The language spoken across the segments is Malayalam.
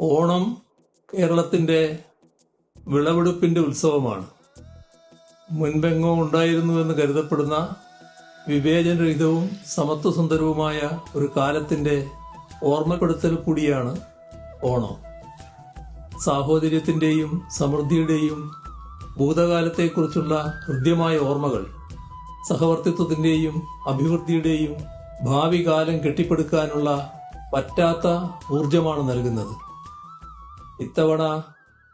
ഓണം കേരളത്തിന്റെ വിളവെടുപ്പിന്റെ ഉത്സവമാണ്. മുൻപെങ്ങോ ഉണ്ടായിരുന്നുവെന്ന് കരുതപ്പെടുന്ന വിവേചനരഹിതവും സമത്വസുന്ദരവുമായ ഒരു കാലത്തിന്റെ ഓർമ്മപ്പെടുത്തൽ കൂടിയാണ് ഓണം. സാഹോദര്യത്തിന്റെയും സമൃദ്ധിയുടെയും ഭൂതകാലത്തെക്കുറിച്ചുള്ള ഹൃദ്യമായ ഓർമ്മകൾ സഹവർത്തിത്വത്തിന്റെയും അഭിവൃദ്ധിയുടെയും ഭാവി കാലം കെട്ടിപ്പടുക്കാനുള്ള പറ്റാത്ത ഊർജമാണ് നൽകുന്നത്. ഇത്തവണ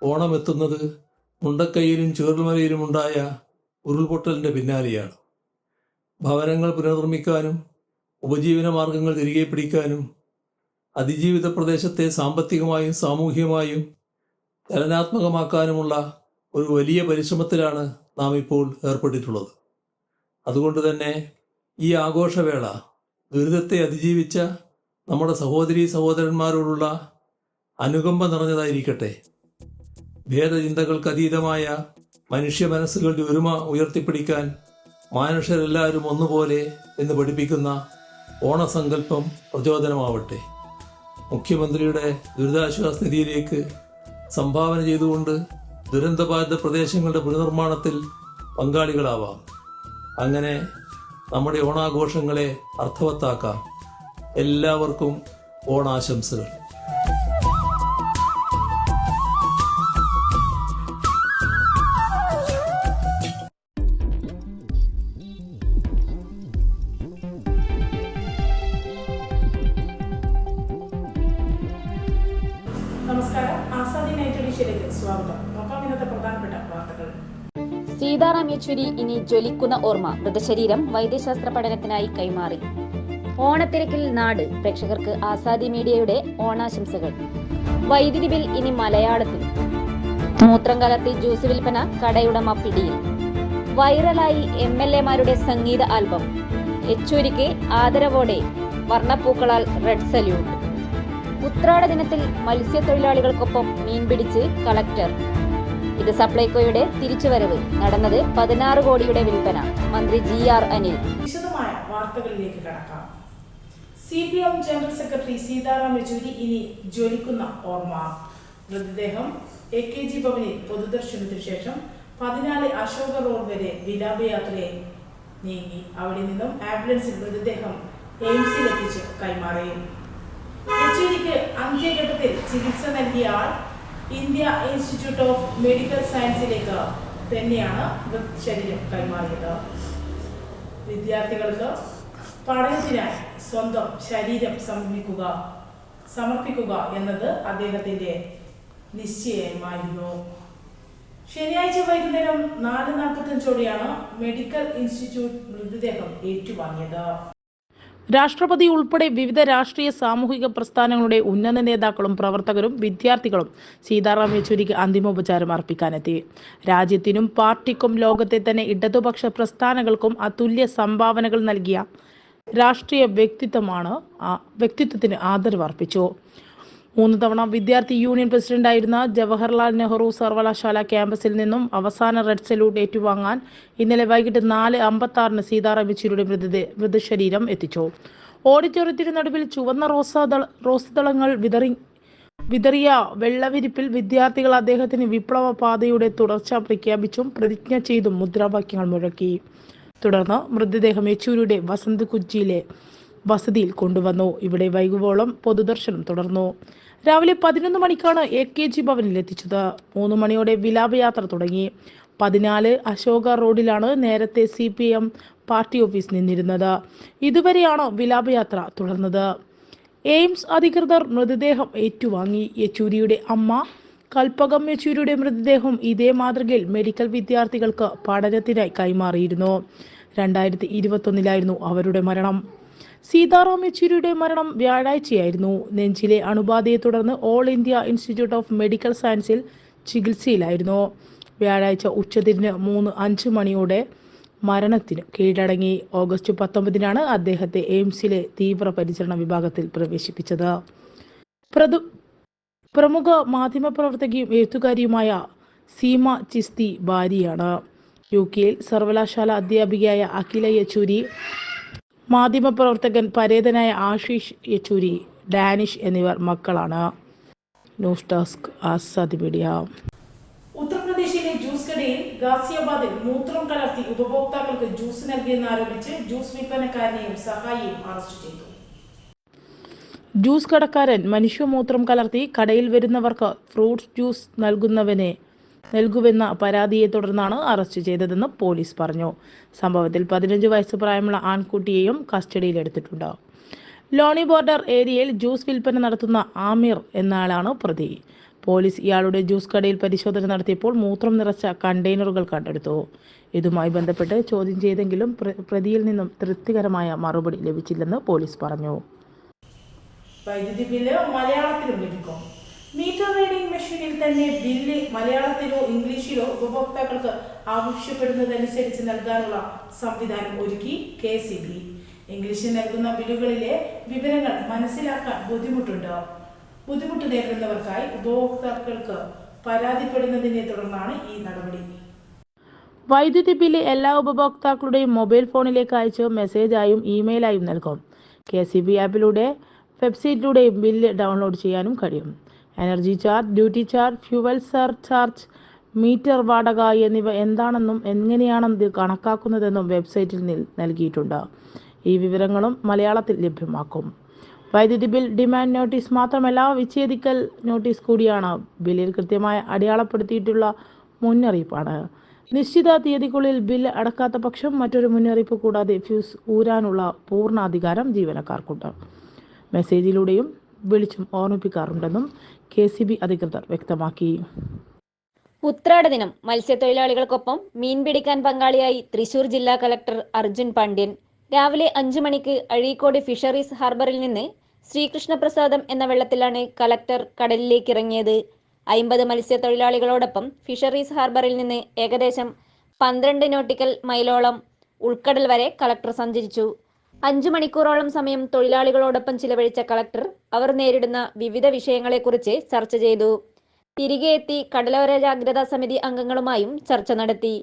ഓണം എത്തുന്നത് മുണ്ടക്കൈയിലും ഉണ്ടായ ഉരുൾപൊട്ടലിന്റെ പിന്നാലെയാണ്. ഭവനങ്ങൾ പുനർനിർമ്മിക്കാനും ഉപജീവന മാർഗങ്ങൾ തിരികെ പിടിക്കാനും അതിജീവിത പ്രദേശത്തെ സാമ്പത്തികമായും സാമൂഹികമായും ചലനാത്മകമാക്കാനുമുള്ള ഒരു വലിയ പരിശ്രമത്തിലാണ് നാം ഇപ്പോൾ ഏർപ്പെട്ടിട്ടുള്ളത്. അതുകൊണ്ട് തന്നെ ഈ ആഘോഷവേള ദുരിതത്തെ അതിജീവിച്ച നമ്മുടെ സഹോദരി സഹോദരന്മാരോടുള്ള അനുകമ്പ നിറഞ്ഞതായിരിക്കട്ടെ. ഭേദചിന്തകൾക്ക് അതീതമായ മനുഷ്യ മനസ്സുകളുടെ ഒരുമ ഉയർത്തിപ്പിടിക്കാൻ മനുഷ്യരെല്ലാവരും ഒന്നുപോലെ എന്ന് പഠിപ്പിക്കുന്ന ഓണസങ്കല്പം പ്രചോദനമാവട്ടെ. മുഖ്യമന്ത്രിയുടെ ദുരിതാശ്വാസ നിധിയിലേക്ക് സംഭാവന ചെയ്തുകൊണ്ട് ദുരന്തബാധിത പ്രദേശങ്ങളുടെ പുനർനിർമ്മാണത്തിൽ പങ്കാളികളാവാം. അങ്ങനെ നമ്മുടെ ഓണാഘോഷങ്ങളെ അർത്ഥവത്താക്കാം. എല്ലാവർക്കും ഓണാശംസകൾ. സീതാറാം യെച്ചൂരി ഇനി ജ്വലിക്കുന്ന ഓർമ്മ മൃതശരീരം വൈദ്യശാസ്ത്ര പഠനത്തിനായി കൈമാറി. ഓണത്തിരക്കിൽ നാട്. പ്രേക്ഷകർക്ക് ആസാദി മീഡിയയുടെ ഓണാശംസകൾ. വൈദ്യുതി ബിൽ ഇനി മലയാളത്തിൽ. മൂത്രം കലർത്തി ജ്യൂസ് വിൽപ്പന കടയുടമ പിടിയിൽ. വൈറലായി എം എൽ എമാരുടെ സംഗീത ആൽബം. യെച്ചൂരിക്ക് ആദരവോടെ വർണപ്പൂക്കളാൽ റെഡ് സല്യൂട്ട്. ഉത്രാട ദിനത്തിൽ മത്സ്യത്തൊഴിലാളികൾക്കൊപ്പം മീൻ പിടിച്ച് കളക്ടർ. ഇത് സപ്ലൈകോയുടെ തിരിച്ചുവരവ്. നടന്നത് പതിനാറ് കോടിയുടെ വിൽപ്പന. മന്ത്രി ജി ആർ അനിൽ. വിശദമായ വാർത്തകളിലേക്ക് കടക്കാം. C P M general secretary Sitaram Yechury ഇനി ജ്വലിക്കുന്ന ഓർമ്മ. മൃതദേഹം എ കെ ജി ഭവനിൽ പൊതുദർശനത്തിനു ശേഷം പതിനാല് അശോക റോഡ് വരെ വിലാപയാത്രയെ നീങ്ങി. അവിടെ നിന്നും ആംബുലൻസിൽ മൃതദേഹം എയിംസിലെത്തിച്ച് കൈമാറി. യെച്ചൂരിക്ക് അന്ത്യഘട്ടത്തിൽ ചികിത്സ നൽകിയ all India institute of medical സയൻസിലേക്ക് തന്നെയാണ് മൃതശരീരം കൈമാറിയത്. വിദ്യാർത്ഥികൾക്ക് പഠനത്തിനായി സ്വന്തം ശരീരം സമർപ്പിക്കുക സമർപ്പിക്കുക എന്നത് അദ്ദേഹത്തിന്റെ നിശ്ചയമായിരുന്നു. ശനിയാഴ്ച വൈകുന്നേരം നാല് നാൽപ്പത്തഞ്ചോടെയാണ് മെഡിക്കൽ ഇൻസ്റ്റിറ്റ്യൂട്ട് മൃതദേഹം ഏറ്റുവാങ്ങിയത്. രാഷ്ട്രപതി ഉൾപ്പെടെ വിവിധ രാഷ്ട്രീയ സാമൂഹിക പ്രസ്ഥാനങ്ങളുടെ ഉന്നത നേതാക്കളും പ്രവർത്തകരും വിദ്യാർത്ഥികളും സീതാറാം യെച്ചൂരിക്ക് അന്തിമോപചാരം അർപ്പിക്കാനെത്തി. രാജ്യത്തിനും പാർട്ടിക്കും ലോകത്തെ തന്നെ ഇടതുപക്ഷ പ്രസ്ഥാനങ്ങൾക്കും അതുല്യ സംഭാവനകൾ നൽകിയ രാഷ്ട്രീയ വ്യക്തിത്വമാണ് വ്യക്തിത്വത്തിന് ആദരവ് അർപ്പിച്ചു മൂന്ന് തവണ വിദ്യാർത്ഥി യൂണിയൻ പ്രസിഡന്റായിരുന്ന ജവഹർലാൽ നെഹ്റു സർവകലാശാല ക്യാമ്പസിൽ നിന്നും അവസാന റെഡ് സല്യൂട്ട് ഏറ്റുവാങ്ങാൻ ഇന്നലെ വൈകിട്ട് നാല് അമ്പത്തി ആറിന് സീതാറാം യെച്ചൂരിയുടെ മൃതദേ മൃതശരീരം എത്തിച്ചു. ഓഡിറ്റോറിയത്തിന് നടുവിൽ ചുവന്ന റോസാദള റോസ്ദളങ്ങൾ വിതറി വിതറിയ വെള്ളവിരിപ്പിൽ വിദ്യാർത്ഥികൾ അദ്ദേഹത്തിന് വിപ്ലവ പാതയുടെ തുടർച്ച പ്രഖ്യാപിച്ചും പ്രതിജ്ഞ ചെയ്തും മുദ്രാവാക്യങ്ങൾ മുഴക്കി. തുടർന്ന് മൃതദേഹം യെച്ചൂരിയുടെ വസന്ത് കുച്ചിയിലെ വസതിയിൽ കൊണ്ടുവന്നു. ഇവിടെ വൈകുവോളം പൊതുദർശനം തുടർന്നു. രാവിലെ പതിനൊന്ന് മണിക്കാണ് എ കെ ജി ഭവനിൽ എത്തിച്ചത്. മൂന്ന് മണിയോടെ വിലാപയാത്ര തുടങ്ങി. പതിനാല് അശോക റോഡിലാണ് നേരത്തെ C P M party office നിന്നിരുന്നത്. ഇതുവരെയാണ് വിലാപയാത്ര തുടർന്നത്. എയിംസ് അധികൃതർ മൃതദേഹം ഏറ്റുവാങ്ങി. യെച്ചൂരിയുടെ അമ്മ കൽപ്പകം യെച്ചൂരിയുടെ മൃതദേഹം ഇതേ മാതൃകയിൽ മെഡിക്കൽ വിദ്യാർത്ഥികൾക്ക് പഠനത്തിനായി കൈമാറിയിരുന്നു. രണ്ടായിരത്തി ഇരുപത്തൊന്നിലായിരുന്നു അവരുടെ മരണം. സീതാറാം യെച്ചൂരിയുടെ മരണം വ്യാഴാഴ്ചയായിരുന്നു. നെഞ്ചിലെ അണുബാധയെ തുടർന്ന് all India institute of medical സയൻസിൽ ചികിത്സയിലായിരുന്നു. വ്യാഴാഴ്ച ഉച്ചതിരിഞ്ഞ് മൂന്ന് അഞ്ച് മണിയോടെ മരണത്തിന് കീഴടങ്ങി. ഓഗസ്റ്റ് പത്തൊമ്പതിനാണ് അദ്ദേഹത്തെ എയിംസിലെ തീവ്രപരിചരണ വിഭാഗത്തിൽ പ്രവേശിപ്പിച്ചത്. പ്രതു പ്രമുഖ മാധ്യമപ്രവർത്തകയും എഴുത്തുകാരിയുമായ സീമ ചിസ്തി ഭാര്യയാണ്. യു കെയിൽ സർവകലാശാല അധ്യാപികയായ അഖില യെച്ചൂരി മാധ്യമപ്രവർത്തകൻ പരേതനായ ആഷിഷ് യെച്ചൂരി ഡാനിഷ് എന്നിവർ മക്കളാണ്. News desk Azad media. ഉത്തർപ്രദേശിലെ ജ്യൂസ് കടയിൽ ഗാസിയാബാദിൽ മൂത്രം കലർത്തി ഉപഭോക്താക്കൾക്ക് ജ്യൂസ് നൽകിയെന്നാരോപിച്ച് ജ്യൂസ് വിൽപ്പനക്കാരനെയും സഹായിയും അറസ്റ്റ് ചെയ്തു. ജ്യൂസ് കടക്കാരൻ മനുഷ്യമൂത്രം കലർത്തി കടയിൽ വരുന്നവർക്ക് ഫ്രൂട്ട്സ് ജ്യൂസ് നൽകുന്നവനെ നൽകുവെന്ന പരാതിയെ തുടർന്നാണ് അറസ്റ്റ് ചെയ്തതെന്ന് പോലീസ് പറഞ്ഞു. സംഭവത്തിൽ പതിനഞ്ച് വയസ്സ് പ്രായമുള്ള ആൺകുട്ടിയെയും കസ്റ്റഡിയിലെടുത്തിട്ടുണ്ട് ലോണി ബോർഡർ ഏരിയയിൽ ജ്യൂസ് വിൽപ്പന നടത്തുന്ന ആമിർ എന്നയാളാണ് പ്രതി. പോലീസ് ഇയാളുടെ ജ്യൂസ് കടയിൽ പരിശോധന നടത്തിയപ്പോൾ മൂത്രം നിറച്ച കണ്ടെയ്നറുകൾ കണ്ടെടുത്തു. ഇതുമായി ബന്ധപ്പെട്ട് ചോദ്യം ചെയ്തെങ്കിലും പ്രതിയിൽ നിന്നും തൃപ്തികരമായ മറുപടി ലഭിച്ചില്ലെന്ന് പോലീസ് പറഞ്ഞു. വൈദ്യുതി ബില്ല് മലയാളത്തിലും ലഭിക്കും. മീറ്റർ റീഡിംഗ് മെഷീനിൽ തന്നെ ബില്ല് മലയാളത്തിലോ ഇംഗ്ലീഷിലോ ഉപഭോക്താക്കൾക്ക് ആവശ്യപ്പെടുന്നതനുസരിച്ച് നൽകാനുള്ള സംവിധാനം ഒരുക്കി കെ സി ബി. ഇംഗ്ലീഷിൽ നൽകുന്ന ബില്ലുകളിലെ വിവരങ്ങൾ മനസ്സിലാക്കാൻ ബുദ്ധിമുട്ടുണ്ട്. ബുദ്ധിമുട്ട് നേരിടുന്നവർക്കായി ഉപഭോക്താക്കൾക്ക് പരാതിപ്പെടുന്നതിനെ തുടർന്നാണ് ഈ നടപടി. വൈദ്യുതി ബില്ല് എല്ലാ ഉപഭോക്താക്കളുടെയും മൊബൈൽ ഫോണിലേക്ക് അയച്ച് മെസ്സേജായും ഇമെയിലായും നൽകും. കെ സി ബി ആപ്പിലൂടെ വെബ്സൈറ്റിലൂടെയും ബില്ല് ഡൗൺലോഡ് ചെയ്യാനും കഴിയും. Energy charge duty charge fuel surcharge meter വാടക എന്നിവ എന്താണെന്നും എങ്ങനെയാണ് ഇത് കണക്കാക്കുന്നതെന്നും വെബ്സൈറ്റിൽ നിൽ- നൽകിയിട്ടുണ്ട്. ഈ വിവരങ്ങളും മലയാളത്തിൽ ലഭ്യമാക്കും. വൈദ്യുതി ബിൽ ഡിമാൻഡ് നോട്ടീസ് മാത്രമല്ല വിച്ഛേദിക്കൽ നോട്ടീസ് കൂടിയാണ്. ബില്ലിൽ കൃത്യമായി അടയാളപ്പെടുത്തിയിട്ടുള്ള മുന്നറിയിപ്പാണ്. നിശ്ചിത തീയതിക്കുള്ളിൽ ബിൽ അടക്കാത്ത പക്ഷം മറ്റൊരു മുന്നറിയിപ്പ് കൂടാതെ ഫ്യൂസ് ഊരാനുള്ള പൂർണ അധികാരം ജീവനക്കാർക്കുണ്ട്. മെസ്സേജിലൂടെയും വിളിച്ചും ഓർമ്മിപ്പിക്കാറുണ്ടെന്നും കെ സി ബി അധികൃതർ വ്യക്തമാക്കി. ഉത്രാട ദിനം. മത്സ്യത്തൊഴിലാളികൾക്കൊപ്പം മീൻ പിടിക്കാൻ പങ്കാളിയായി തൃശൂർ ജില്ലാ കലക്ടർ അർജുൻ പാണ്ഡ്യൻ. രാവിലെ അഞ്ചു മണിക്ക് അഴീക്കോട് ഫിഷറീസ് ഹാർബറിൽ നിന്ന് ശ്രീകൃഷ്ണപ്രസാദം എന്ന വെള്ളത്തിലാണ് കലക്ടർ കടലിലേക്ക് ഇറങ്ങിയത്. അയിമ്പത് മത്സ്യത്തൊഴിലാളികളോടൊപ്പം ഫിഷറീസ് ഹാർബറിൽ നിന്ന് ഏകദേശം പന്ത്രണ്ട് നോട്ടിക്കൽ മൈലോളം ഉൾക്കടൽ വരെ കലക്ടർ സഞ്ചരിച്ചു. അഞ്ചു മണിക്കൂറോളം സമയം തൊഴിലാളികളോടൊപ്പം ചിലവഴിച്ച കളക്ടർ അവർ നേരിടുന്ന വിവിധ വിഷയങ്ങളെക്കുറിച്ച് ചർച്ച ചെയ്തു. തിരികെ എത്തി കടലോര ജാഗ്രതാ സമിതി അംഗങ്ങളുമായും ചർച്ച നടത്തി.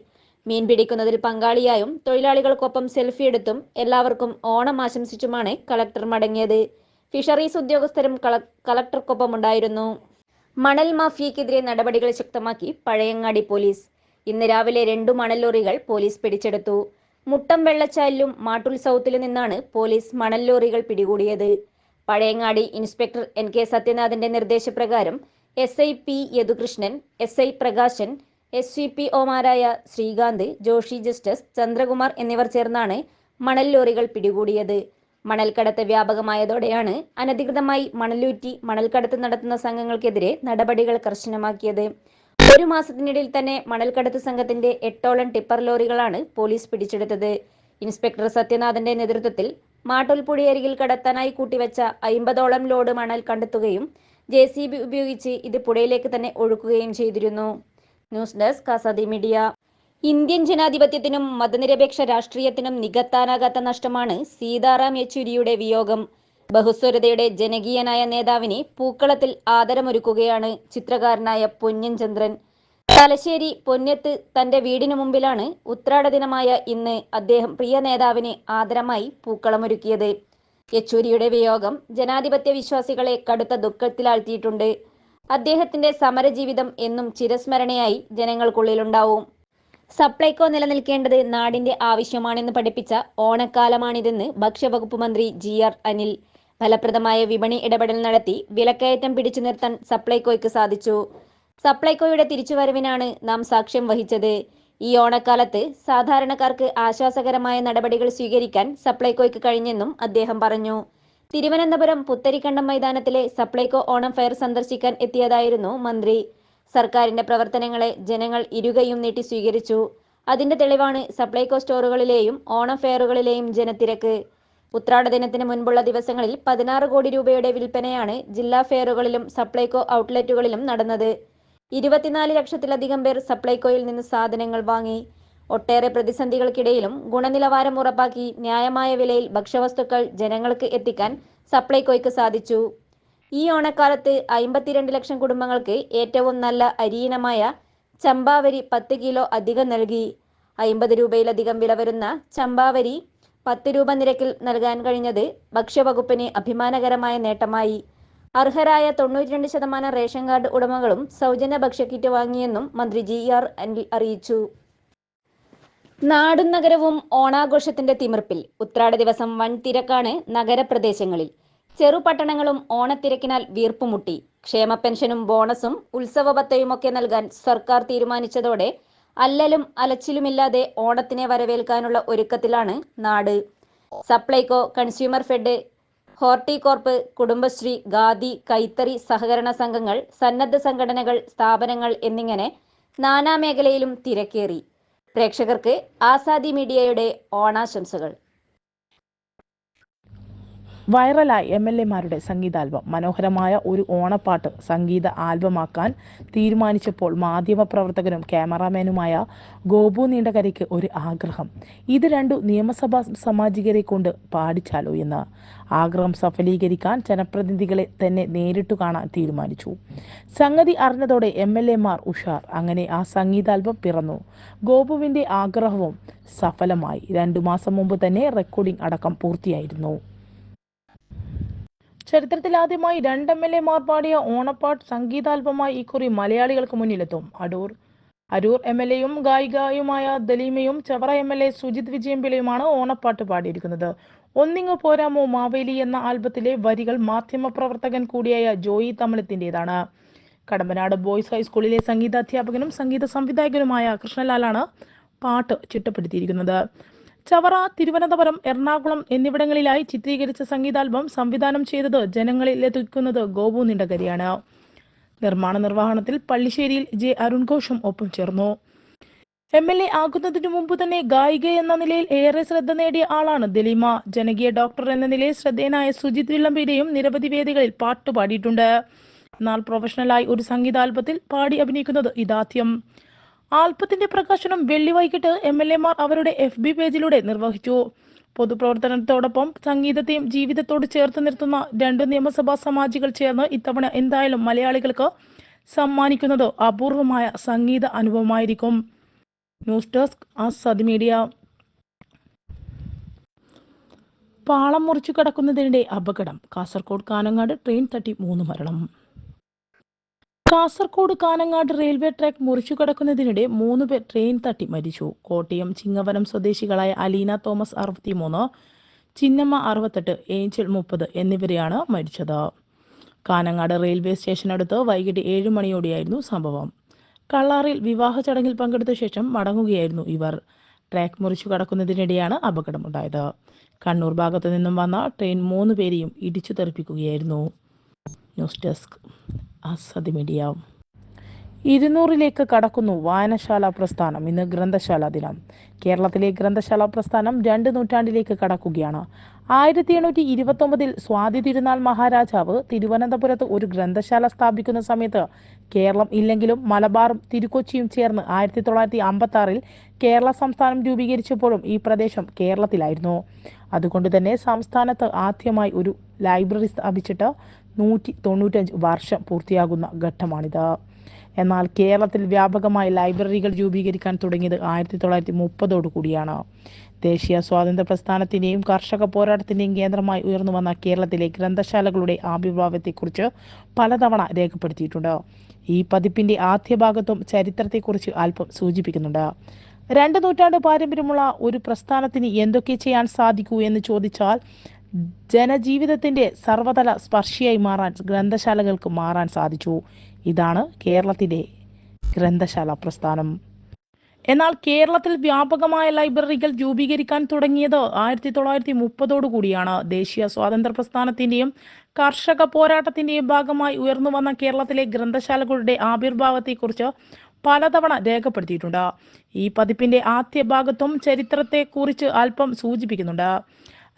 മീൻ പിടിക്കുന്നതിൽ പങ്കാളിയായും തൊഴിലാളികൾക്കൊപ്പം സെൽഫി എടുത്തും എല്ലാവർക്കും ഓണം ആശംസിച്ചുമാണ് കളക്ടർ മടങ്ങിയത്. ഫിഷറീസ് ഉദ്യോഗസ്ഥരും കള കളക്ടർക്കൊപ്പം ഉണ്ടായിരുന്നു. മണൽ മാഫിയക്കെതിരെ നടപടികൾ ശക്തമാക്കി പഴയങ്ങാടി പോലീസ്. ഇന്ന് രാവിലെ രണ്ടു മണൽ ലോറികൾ പോലീസ് പിടിച്ചെടുത്തു. മുട്ടം വെള്ളച്ചാലിലും മാട്ടുൽ സൗത്തിലും നിന്നാണ് പോലീസ് മണൽ ലോറികൾ പിടികൂടിയത്. പഴയങ്ങാടി ഇൻസ്പെക്ടർ എൻ കെ സത്യനാഥിന്റെ നിർദ്ദേശപ്രകാരം S I P Yadukrishnan S I Prakashan S C P ഒമാരായ Srikanth Joshi Justice Chandrakumar എന്നിവർ ചേർന്നാണ് മണൽ ലോറികൾ പിടികൂടിയത്. മണൽക്കടത്ത് വ്യാപകമായതോടെയാണ് അനധികൃതമായി മണലൂറ്റി മണൽക്കടത്ത് നടത്തുന്ന സംഘങ്ങൾക്കെതിരെ നടപടികൾ കർശനമാക്കിയത്. ഒരു മാസത്തിനിടയിൽ തന്നെ മണൽക്കടത്ത് സംഘത്തിന്റെ എട്ടോളം ടിപ്പർ ലോറികളാണ് പോലീസ് പിടിച്ചെടുത്തത്. ഇൻസ്പെക്ടർ സത്യനാഥന്റെ നേതൃത്വത്തിൽ മാട്ടുൽ പുഴയരികിൽ കടത്താനായി കൂട്ടിവെച്ച അയിമ്പതോളം ലോഡ് മണൽ കണ്ടെത്തുകയും ജെ സി ബി ഉപയോഗിച്ച് ഇത് പുഴയിലേക്ക് തന്നെ ഒഴുക്കുകയും ചെയ്തിരുന്നു. News desk Azadi media. Indian ജനാധിപത്യത്തിനും മതനിരപേക്ഷ രാഷ്ട്രീയത്തിനും നികത്താനാകാത്ത നഷ്ടമാണ് സീതാറാം യെച്ചൂരിയുടെ വിയോഗം. ബഹുസ്വരതയുടെ ജനകീയനായ നേതാവിന് പൂക്കളത്തിൽ ആദരമൊരുക്കുകയാണ് ചിത്രകാരനായ പൊന്നൻചന്ദ്രൻ. തലശ്ശേരി പൊന്നത്ത് തന്റെ വീടിനു മുമ്പിലാണ് ഉത്രാട ദിനമായ ഇന്ന് അദ്ദേഹം പ്രിയ നേതാവിന് ആദരമായി പൂക്കളമൊരുക്കിയത്. യെച്ചൂരിയുടെ വിയോഗം ജനാധിപത്യ വിശ്വാസികളെ കടുത്ത ദുഃഖത്തിലാഴ്ത്തിയിട്ടുണ്ട് അദ്ദേഹത്തിന്റെ സമരജീവിതം എന്നും ചിരസ്മരണയായി ജനങ്ങൾക്കുള്ളിലുണ്ടാവും. സപ്ലൈകോ നിലനിൽക്കേണ്ടത് നാടിന്റെ ആവശ്യമാണെന്ന് പഠിപ്പിച്ച ഓണക്കാലമാണിതെന്ന് ഭക്ഷ്യവകുപ്പ് മന്ത്രി ജി ആർ അനിൽ. ഫലപ്രദമായ വിപണി ഇടപെടൽ നടത്തി വിലക്കയറ്റം പിടിച്ചു നിർത്താൻ സപ്ലൈകോയ്ക്ക് സാധിച്ചു. സപ്ലൈകോയുടെ തിരിച്ചുവരവിനാണ് നാം സാക്ഷ്യം വഹിച്ചത്. ഈ ഓണക്കാലത്ത് സാധാരണക്കാർക്ക് ആശ്വാസകരമായ നടപടികൾ സ്വീകരിക്കാൻ സപ്ലൈകോയ്ക്ക് കഴിഞ്ഞെന്നും അദ്ദേഹം പറഞ്ഞു. തിരുവനന്തപുരം പുത്തരിക്കണ്ടം മൈതാനത്തിലെ സപ്ലൈകോ ഓണം ഫെയർ സന്ദർശിക്കാൻ എത്തിയതായിരുന്നു മന്ത്രി. സർക്കാരിന്റെ പ്രവർത്തനങ്ങളെ ജനങ്ങൾ ഇരുകയും നീട്ടി സ്വീകരിച്ചു. അതിന്റെ തെളിവാണ് സപ്ലൈകോ സ്റ്റോറുകളിലെയും ഓണം ഫെയറുകളിലെയും ജനത്തിരക്ക്. ഉത്രാട ദിനത്തിന് മുൻപുള്ള ദിവസങ്ങളിൽ പതിനാറ് കോടി രൂപയുടെ വിൽപ്പനയാണ് ജില്ലാ ഫെയറുകളിലും സപ്ലൈകോ ഔട്ട്ലെറ്റുകളിലും നടന്നത്. ഇരുപത്തിനാല് ലക്ഷത്തിലധികം പേർ സപ്ലൈകോയിൽ നിന്ന് സാധനങ്ങൾ വാങ്ങി. ഒട്ടേറെ പ്രതിസന്ധികൾക്കിടയിലും ഗുണനിലവാരം ഉറപ്പാക്കി ന്യായമായ വിലയിൽ ഭക്ഷ്യവസ്തുക്കൾ ജനങ്ങൾക്ക് എത്തിക്കാൻ സപ്ലൈകോയ്ക്ക് സാധിച്ചു. ഈ ഓണക്കാലത്ത് അമ്പത്തിരണ്ട് ലക്ഷം കുടുംബങ്ങൾക്ക് ഏറ്റവും നല്ല അരിയിനമായ ചമ്പാവരി പത്ത് കിലോ അധികം നൽകി. അമ്പത് രൂപയിലധികം വില വരുന്ന ചമ്പാവരി പത്ത് രൂപ നിരക്കിൽ നൽകാൻ കഴിഞ്ഞത് ഭക്ഷ്യവകുപ്പിന് അഭിമാനകരമായ നേട്ടമായി. അർഹരായ തൊണ്ണൂറ്റിരണ്ട് ശതമാനം റേഷൻ കാർഡ് ഉടമകളും സൗജന്യ ഭക്ഷ്യക്കിറ്റ് വാങ്ങിയെന്നും മന്ത്രി ജി ആർ അനിൽ അറിയിച്ചു. നാടും നഗരവും ഓണാഘോഷത്തിന്റെ തിമിർപ്പിൽ ഉത്രാട ദിവസം വൻ തിരക്കാണ് നഗരപ്രദേശങ്ങളിൽ. ചെറുപട്ടണങ്ങളും ഓണത്തിരക്കിനാൽ വീർപ്പുമുട്ടി. ക്ഷേമ പെൻഷനും ബോണസും ഉത്സവ ഭത്തയുമൊക്കെ നൽകാൻ സർക്കാർ തീരുമാനിച്ചതോടെ അല്ലലും അലച്ചിലുമില്ലാതെ ഓണത്തിനെ വരവേൽക്കാനുള്ള ഒരുക്കത്തിലാണ് നാട്. സപ്ലൈകോ കൺസ്യൂമർ ഫെഡ് ഹോർട്ടികോർപ്പ് കുടുംബശ്രീ ഗാദി കൈത്തറി സഹകരണ സംഘങ്ങൾ സന്നദ്ധ സംഘടനകൾ സ്ഥാപനങ്ങൾ എന്നിങ്ങനെ നാനാ മേഖലയിലും തിരക്കേറി. പ്രേക്ഷകർക്ക് ആസാദി മീഡിയയുടെ ഓണാശംസകൾ. വൈറലായി എം എൽ എമാരുടെ സംഗീതാൽബം. മനോഹരമായ ഒരു ഓണപ്പാട്ട് സംഗീത ആൽബമാക്കാൻ തീരുമാനിച്ചപ്പോൾ മാധ്യമപ്രവർത്തകനും ക്യാമറാമാനുമായ ഗോപു നീണ്ടകരയ്ക്ക് ഒരു ആഗ്രഹം. ഇത് രണ്ടു നിയമസഭാ സാമാജികരെ കൊണ്ട് പാടിച്ചാലോ എന്ന്. ആഗ്രഹം സഫലീകരിക്കാൻ ജനപ്രതിനിധികളെ തന്നെ നേരിട്ടു കാണാൻ തീരുമാനിച്ചു. സംഗതി അറിഞ്ഞതോടെ എം എൽ എമാർ ഉഷാർ. അങ്ങനെ ആ സംഗീതാൽബം പിറന്നു. ഗോപുവിന്റെ ആഗ്രഹവും സഫലമായി. രണ്ടു മാസം മുമ്പ് തന്നെ റെക്കോർഡിംഗ് അടക്കം പൂർത്തിയായിരുന്നു. ചരിത്രത്തിലാദ്യമായി രണ്ട് എം എൽ എമാർ പാടിയ ഓണപ്പാട്ട് സംഗീതാൽബമായി ഇക്കുറി മലയാളികൾക്ക് മുന്നിലെത്തും. അടൂർ. അരൂർ എം എൽ എയും ഗായികയുമായ ദലീമയും Chavara M L A Sujith വിജയംപിള്ളയുമാണ് ഓണപ്പാട്ട് പാടിയിരിക്കുന്നത്. ഒന്നിങ്ങ് പോരാമോ മാവേലി എന്ന ആൽബത്തിലെ വരികൾ മാധ്യമ പ്രവർത്തകൻ കൂടിയായ ജോയി തമിഴത്തിന്റെതാണ് കടമ്പനാട് ബോയ്സ് ഹൈസ്കൂളിലെ സംഗീതാധ്യാപകനും സംഗീത സംവിധായകനുമായ കൃഷ്ണലാലാണ് പാട്ട് ചിട്ടപ്പെടുത്തിയിരിക്കുന്നത്. ചവറ തിരുവനന്തപുരം എറണാകുളം എന്നിവിടങ്ങളിലായി ചിത്രീകരിച്ച സംഗീതാൽബം സംവിധാനം ചെയ്തത് ജനങ്ങളിലെത്തിക്കുന്നത് ഗോപു നിണ്ടകരിയാണ്. നിർമ്മാണ നിർവഹണത്തിൽ പള്ളിശ്ശേരിയിൽ ജെ അരുൺ ഘോഷും ഒപ്പം ചേർന്നു. എം എൽ എ ആകുന്നതിനു മുമ്പ് തന്നെ ഗായിക എന്ന നിലയിൽ ഏറെ ശ്രദ്ധ നേടിയ ആളാണ് ദലീമ. ജനകീയ ഡോക്ടർ എന്ന നിലയിൽ ശ്രദ്ധേയനായ സുജിത് വിളമ്പിയുടെയും നിരവധി വേദികളിൽ പാട്ടുപാടിയിട്ടുണ്ട്. എന്നാൽ പ്രൊഫഷണലായി ഒരു സംഗീതാൽബത്തിൽ പാടി അഭിനയിക്കുന്നത് ഇതാദ്യം. ആൽബത്തിന്റെ പ്രകാശനം വെള്ളി വൈകിട്ട് എം എൽ എമാർ അവരുടെ എഫ് ബി പേജിലൂടെ നിർവഹിച്ചു. പൊതുപ്രവർത്തനത്തോടൊപ്പം സംഗീതത്തെയും ജീവിതത്തോട് ചേർത്ത് നിർത്തുന്ന രണ്ട് നിയമസഭാ സമാജികൾ ചേർന്ന് ഇത്തവണ എന്തായാലും മലയാളികൾക്ക് സമ്മാനിക്കുന്നത് അപൂർവമായ സംഗീത അനുഭവമായിരിക്കും. News desk Azad media. പാളം മുറിച്ചു കിടക്കുന്നതിനിടെ അപകടം. കാസർഗോഡ് കാനങ്ങാട് ട്രെയിൻ തട്ടി മൂന്ന് മരണം. കാസർഗോഡ് കാനങ്ങാട് റെയിൽവേ ട്രാക്ക് മുറിച്ചു കടക്കുന്നതിനിടെ മൂന്ന് പേർ ട്രെയിൻ തട്ടി മരിച്ചു. കോട്ടയം ചിങ്ങവനം സ്വദേശികളായ അലീന തോമസ് അറുപത്തിമൂന്ന് ചിന്നമ്മ അറുപത്തെട്ട് ഏഞ്ചൽ മുപ്പത് എന്നിവരെയാണ് മരിച്ചത്. കാനങ്ങാട് റെയിൽവേ സ്റ്റേഷനടുത്ത് വൈകിട്ട് ഏഴ് മണിയോടെയായിരുന്നു സംഭവം. കള്ളാറിൽ വിവാഹ ചടങ്ങിൽ പങ്കെടുത്ത ശേഷം മടങ്ങുകയായിരുന്നു ഇവർ. ട്രാക്ക് മുറിച്ചു കടക്കുന്നതിനിടെയാണ് അപകടമുണ്ടായത്. കണ്ണൂർ ഭാഗത്തു നിന്നും വന്ന ട്രെയിൻ മൂന്ന് പേരെയും ഇടിച്ചു തെറിപ്പിക്കുകയായിരുന്നു. News desk. ആസാദ് മീഡിയ ഇരുന്നൂറിലേക്ക് കടക്കുന്നു വായനശാല പ്രസ്ഥാനം. ഇന്ന് ഗ്രന്ഥശാല ദിനം. കേരളത്തിലെ ഗ്രന്ഥശാല പ്രസ്ഥാനം രണ്ട് നൂറ്റാണ്ടിലേക്ക് കടക്കുകയാണ്. ആയിരത്തി എണ്ണൂറ്റി ഇരുപത്തൊമ്പതിൽ സ്വാതി തിരുനാൾ മഹാരാജാവ് തിരുവനന്തപുരത്ത് ഒരു ഗ്രന്ഥശാല സ്ഥാപിക്കുന്ന സമയത്ത് കേരളം ഇല്ലെങ്കിലും മലബാറും തിരുക്കൊച്ചിയും ചേർന്ന് ആയിരത്തി തൊള്ളായിരത്തി അമ്പത്തി ആറിൽ കേരള സംസ്ഥാനം രൂപീകരിച്ചപ്പോഴും ഈ പ്രദേശം കേരളത്തിലായിരുന്നു. അതുകൊണ്ട് തന്നെ സംസ്ഥാനത്ത് ആദ്യമായി ഒരു ലൈബ്രറി സ്ഥാപിച്ചിട്ട് നൂറ്റി തൊണ്ണൂറ്റഞ്ച് വർഷം പൂർത്തിയാകുന്ന ഘട്ടമാണിത്. എന്നാൽ കേരളത്തിൽ വ്യാപകമായി ലൈബ്രറികൾ രൂപീകരിക്കാൻ തുടങ്ങിയത് ആയിരത്തി തൊള്ളായിരത്തി മുപ്പതോടു കൂടിയാണ്. ദേശീയ സ്വാതന്ത്ര്യ പ്രസ്ഥാനത്തിന്റെയും കർഷക പോരാട്ടത്തിന്റെയും കേന്ദ്രമായി ഉയർന്നു വന്ന കേരളത്തിലെ ഗ്രന്ഥശാലകളുടെ ആവിർഭാവത്തെക്കുറിച്ച് പലതവണ രേഖപ്പെടുത്തിയിട്ടുണ്ട്. ഈ പതിപ്പിന്റെ ആദ്യ ഭാഗത്തും ചരിത്രത്തെക്കുറിച്ച് അല്പം സൂചിപ്പിക്കുന്നുണ്ട്. രണ്ട് നൂറ്റാണ്ട് പാരമ്പര്യമുള്ള ഒരു പ്രസ്ഥാനത്തിന് എന്തൊക്കെ ചെയ്യാൻ സാധിക്കൂ എന്ന് ചോദിച്ചാൽ ജനജീവിതത്തിന്റെ സർവതല സ്പർശിയായി മാറാൻ ഗ്രന്ഥശാലകൾക്ക് മാറാൻ സാധിച്ചു. ഇതാണ് കേരളത്തിലെ ഗ്രന്ഥശാല പ്രസ്ഥാനം. എന്നാൽ കേരളത്തിൽ വ്യാപകമായ ലൈബ്രറികൾ രൂപീകരിക്കാൻ തുടങ്ങിയത് ആയിരത്തി തൊള്ളായിരത്തി മുപ്പതോടു കൂടിയാണ്. ദേശീയ സ്വാതന്ത്ര്യ പ്രസ്ഥാനത്തിന്റെയും കർഷക പോരാട്ടത്തിന്റെയും ഭാഗമായി ഉയർന്നു വന്ന കേരളത്തിലെ ഗ്രന്ഥശാലകളുടെ ആവിർഭാവത്തെക്കുറിച്ച് പലതവണ രേഖപ്പെടുത്തിയിട്ടുണ്ട്. ഈ പതിപ്പിന്റെ ആദ്യ ഭാഗത്തും ചരിത്രത്തെക്കുറിച്ച് അല്പം സൂചിപ്പിക്കുന്നുണ്ട്.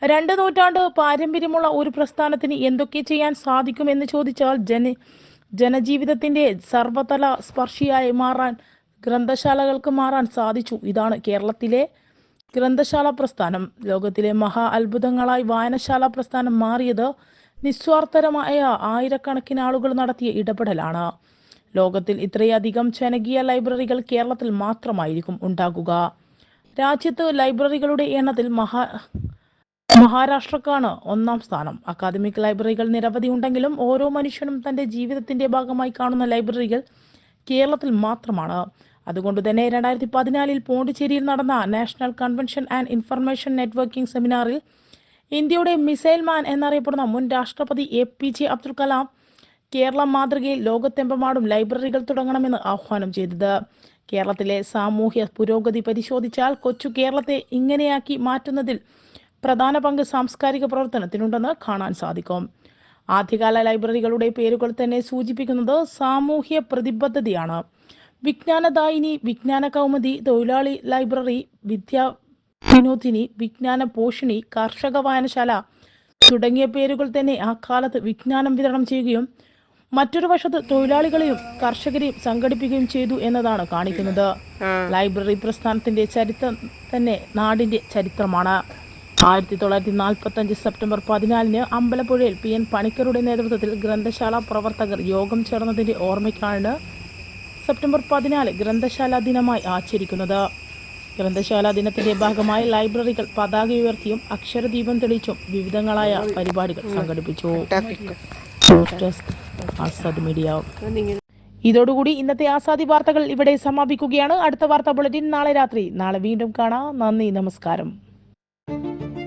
രണ്ട് നൂറ്റാണ്ട് പാരമ്പര്യമുള്ള ഒരു പ്രസ്ഥാനത്തിന് എന്തൊക്കെ ചെയ്യാൻ സാധിക്കുമെന്ന് ചോദിച്ചാൽ ജന ജനജീവിതത്തിന്റെ സർവതല സ്പർശിയായി മാറാൻ ഗ്രന്ഥശാലകൾക്ക് മാറാൻ സാധിച്ചു. ഇതാണ് കേരളത്തിലെ ഗ്രന്ഥശാല പ്രസ്ഥാനം. ലോകത്തിലെ മഹാ അത്ഭുതങ്ങളായി വായനശാല പ്രസ്ഥാനം മാറിയത് നിസ്വാർത്ഥരമായ ആയിരക്കണക്കിന് ആളുകൾ നടത്തിയ ഇടപെടലാണ്. ലോകത്തിൽ ഇത്രയധികം ജനകീയ ലൈബ്രറികൾ കേരളത്തിൽ മാത്രമായിരിക്കും ഉണ്ടാകുക. രാജ്യത്ത് ലൈബ്രറികളുടെ എണ്ണത്തിൽ മഹാ മഹാരാഷ്ട്രക്കാണ് ഒന്നാം സ്ഥാനം. അക്കാദമിക് ലൈബ്രറികൾ നിരവധി ഉണ്ടെങ്കിലും ഓരോ മനുഷ്യനും തന്റെ ജീവിതത്തിന്റെ ഭാഗമായി കാണുന്ന ലൈബ്രറികൾ കേരളത്തിൽ മാത്രമാണ്. അതുകൊണ്ട് തന്നെ രണ്ടായിരത്തി പതിനാലിൽ പോണ്ടിച്ചേരിയിൽ നടന്ന national convention and information networking സെമിനാറിൽ ഇന്ത്യയുടെ മിസൈൽ മാൻ എന്നറിയപ്പെടുന്ന മുൻ രാഷ്ട്രപതി A P J Abdul Kalam Kerala മാതൃകയിൽ ലോകത്തെമ്പാടും ലൈബ്രറികൾ തുടങ്ങണമെന്ന് ആഹ്വാനം ചെയ്തത്. കേരളത്തിലെ സാമൂഹ്യ പുരോഗതി പരിശോധിച്ചാൽ കൊച്ചു കേരളത്തെ ഇങ്ങനെയാക്കി മാറ്റുന്നതിൽ പ്രധാന പങ്ക് സാംസ്കാരിക പ്രവർത്തനത്തിനുണ്ടെന്ന് കാണാൻ സാധിക്കും. ആദ്യകാല ലൈബ്രറികളുടെ പേരുകൾ തന്നെ സൂചിപ്പിക്കുന്നത് സാമൂഹ്യ പ്രതിബദ്ധതയാണ്. വിജ്ഞാനദായിനി വിജ്ഞാന കൗമുദി തൊഴിലാളി ലൈബ്രറി വിദ്യാ വിനോദിനി വിജ്ഞാന പോഷിണി കർഷക വായനശാല തുടങ്ങിയ പേരുകൾ തന്നെ ആ കാലത്ത് വിജ്ഞാനം വിതരണം ചെയ്യുകയും മറ്റൊരു വശത്ത് തൊഴിലാളികളെയും കർഷകരെയും സംഘടിപ്പിക്കുകയും ചെയ്തു എന്നതാണ് കാണിക്കുന്നത്. ലൈബ്രറി പ്രസ്ഥാനത്തിന്റെ ചരിത്രം തന്നെ നാടിന്റെ ചരിത്രമാണ്. ആയിരത്തി തൊള്ളായിരത്തി നാൽപ്പത്തി അഞ്ച് സെപ്റ്റംബർ പതിനാലിന് അമ്പലപ്പുഴയിൽ പി എൻ പണിക്കരുടെ നേതൃത്വത്തിൽ ഗ്രന്ഥശാല പ്രവർത്തകർ യോഗം ചേർന്നതിന്റെ ഓർമ്മയ്ക്കാണ് സെപ്റ്റംബർ പതിനാല് ഗ്രന്ഥശാല ദിനമായി ആചരിക്കുന്നത്. ഗ്രന്ഥശാല ദിനത്തിന്റെ ഭാഗമായി ലൈബ്രറികൾ പതാക ഉയർത്തിയും അക്ഷരദീപം തെളിച്ചും വിവിധങ്ങളായ പരിപാടികൾ സംഘടിപ്പിച്ചു. മീഡിയ. ഇതോടുകൂടി ഇന്നത്തെ ആസാദി വാർത്തകൾ ഇവിടെ സമാപിക്കുകയാണ്. അടുത്ത വാർത്താ ബുള്ളറ്റിൻ നാളെ രാത്രി. നാളെ വീണ്ടും കാണാം. നന്ദി നമസ്കാരം. Música